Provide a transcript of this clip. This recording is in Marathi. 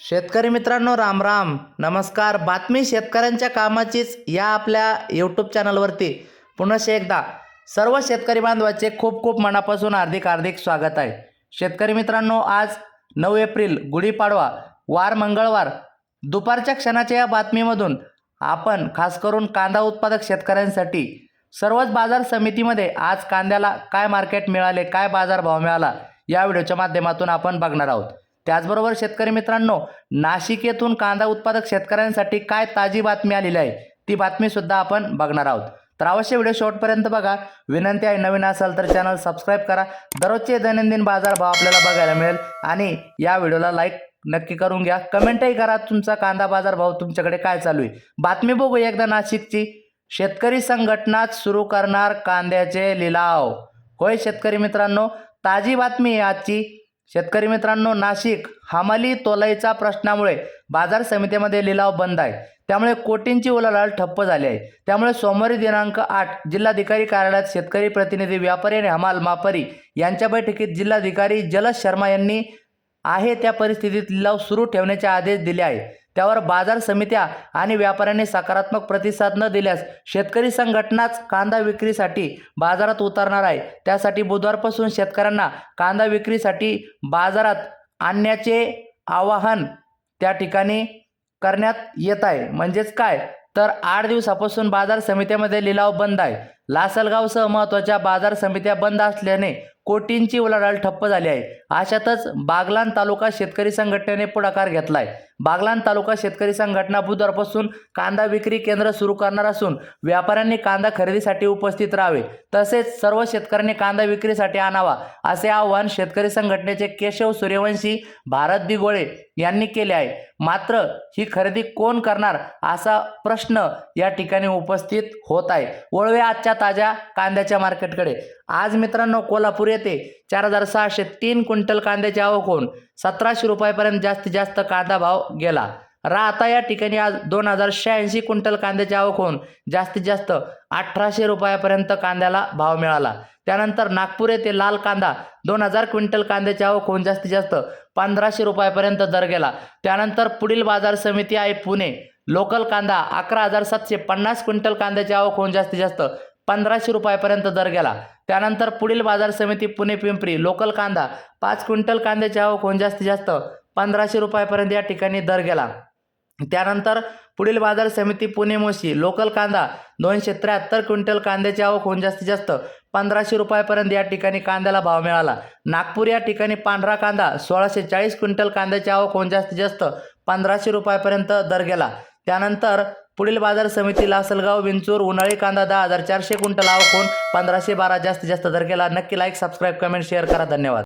शेतकरी मित्रांनो राम राम. नमस्कार. बातमी शेतकऱ्यांच्या कामाचीच या आपल्या यूट्यूब चॅनलवरती पुन्हा एकदा. सर्व शेतकरी बांधवाचे खूप खूप मनापासून हार्दिक हार्दिक स्वागत आहे. शेतकरी मित्रांनो आज नऊ एप्रिल गुढीपाडवा वार मंगळवार. दुपारच्या क्षणाच्या या बातमीमधून आपण खास करून कांदा उत्पादक शेतकऱ्यांसाठी सर्वच बाजार समितीमध्ये आज कांद्याला काय मार्केट मिळाले काय बाजार भाव मिळाला या व्हिडिओच्या माध्यमातून आपण बघणार आहोत. त्याचबरोबर शेतकरी मित्रांनो नाशिक येथून कांदा उत्पादक शेतकऱ्यांसाठी काय ताजी बातमी आलेली आहे ती बातमीसुद्धा आपण बघणार आहोत. तर अवश्य व्हिडिओ शेवटपर्यंत बघा. विनंती आहे नवीन असाल तर चॅनल सबस्क्राईब करा. दररोजचे दैनंदिन बाजार भाव आपल्याला बघायला मिळेल आणि या व्हिडिओला लाईक नक्की करून घ्या. कमेंटही करा तुमचा कांदा बाजार भाव तुमच्याकडे काय चालू आहे. बातमी बघू एकदा नाशिकची. शेतकरी संघटनाच सुरू करणार कांद्याचे लिलाव. होय शेतकरी मित्रांनो ताजी बातमी आहे आजची. शेतकरी मित्रांनो नाशिक हमाली तोलाईचा प्रश्नामुळे बाजार समितीमध्ये लिलाव बंद आहे. त्यामुळे कोटींची उलाढाल ठप्प झाली आहे. त्यामुळे सोमवारी दिनांक आठ जिल्हाधिकारी कार्यालयात शेतकरी प्रतिनिधी व्यापारी आणि हमाल मापारी यांच्या बैठकीत जिल्हाधिकारी जलद शर्मा यांनी आहे त्या परिस्थितीत लिलाव सुरू ठेवण्याचे आदेश दिले आहे त्यावर बाजार समित्या आणि व्यापाऱ्यांनी सकारात्मक प्रतिसाद न दिल्यास शेतकरी संघटनाच कांदा विक्रीसाठी बाजारात उतरणार आहे. त्यासाठी बुधवारपासून शेतकऱ्यांना कांदा विक्रीसाठी बाजारात आणण्याचे आवाहन त्या ठिकाणी करण्यात येत आहे. म्हणजेच काय? तर आठ दिवसापासून बाजार समित्यामध्ये लिलाव बंद आहे. लासलगावसह महत्त्वाच्या बाजार समित्या बंद असल्याने कोटींची उलाढाल ठप्प झाली आहे. अशातच बागलान तालुका शेतकरी संघटनेने पुढाकार घेतला आहे बागलान तालुका शेतकरी संघटना बुधवारपासून कांदा विक्री केंद्र सुरू करणार असून व्यापाऱ्यांनी कांदा खरेदीसाठी उपस्थित राहावे. तसेच सर्व शेतकऱ्यांनी कांदा विक्रीसाठी आणावा असे आवाहन शेतकरी संघटनेचे केशव सूर्यवंशी भारत दिगोळे यांनी केले आहे. मात्र ही खरेदी कोण करणार असा प्रश्न या ठिकाणी उपस्थित होत आहे. वळवे आजच्या ताज्या कांद्याच्या मार्केटकडे. आज मित्रांनो कोल्हापूर येते. चार हजार सहाशे तीन क्विंटल कांद्याची आवक होऊन सतराशे रुपयापर्यंत जास्तीत जास्त कांदा भाव गेला. राहता या ठिकाणी आज दोन हजार शहाऐंशी क्विंटल कांद्याची आवक होऊन जास्तीत जास्त अठराशे रुपयापर्यंत कांद्याला भाव मिळाला. त्यानंतर नागपूर येथे लाल कांदा दोन हजार क्विंटल कांद्याची आवक होऊन जास्तीत जास्त पंधराशे रुपयापर्यंत दर गेला. त्यानंतर पुढील बाजार समिती आहे पुणे. लोकल कांदा अकरा हजार सातशे पन्नास क्विंटल कांद्याची आवक होऊन जास्तीत जास्त पंधराशे रुपयापर्यंत दर गेला. त्यानंतर पुढील बाजार समिती पुणे पिंपरी लोकल कांदा पाच क्विंटल कांद्याची आवक होऊन जास्तीत जास्त पंधराशे रुपयापर्यंत या ठिकाणी दर गेला. त्यानंतर पुढील बाजार समिती पुणे मोशी लोकल कांदा दोनशे त्र्याहत्तर क्विंटल कांद्याची आवक होऊन जास्तीत जास्त पंधराशे रुपयापर्यंत या ठिकाणी कांद्याला भाव मिळाला. नागपूर या ठिकाणी पांढरा कांदा सोळाशे चाळीस क्विंटल कांद्याची आवक होऊन जास्तीत जास्त पंधराशे रुपयापर्यंत दर गेला. त्यानंतर पुढील बाजार समिती लासलगाव विंचूर उन्हाळी कांदा दहा हजार चारशे क्विंटल आवकून पंधराशे बारा जास्तीत जास्त दर केला. नक्की लाईक सबस्क्राईब कमेंट शेअर करा. धन्यवाद.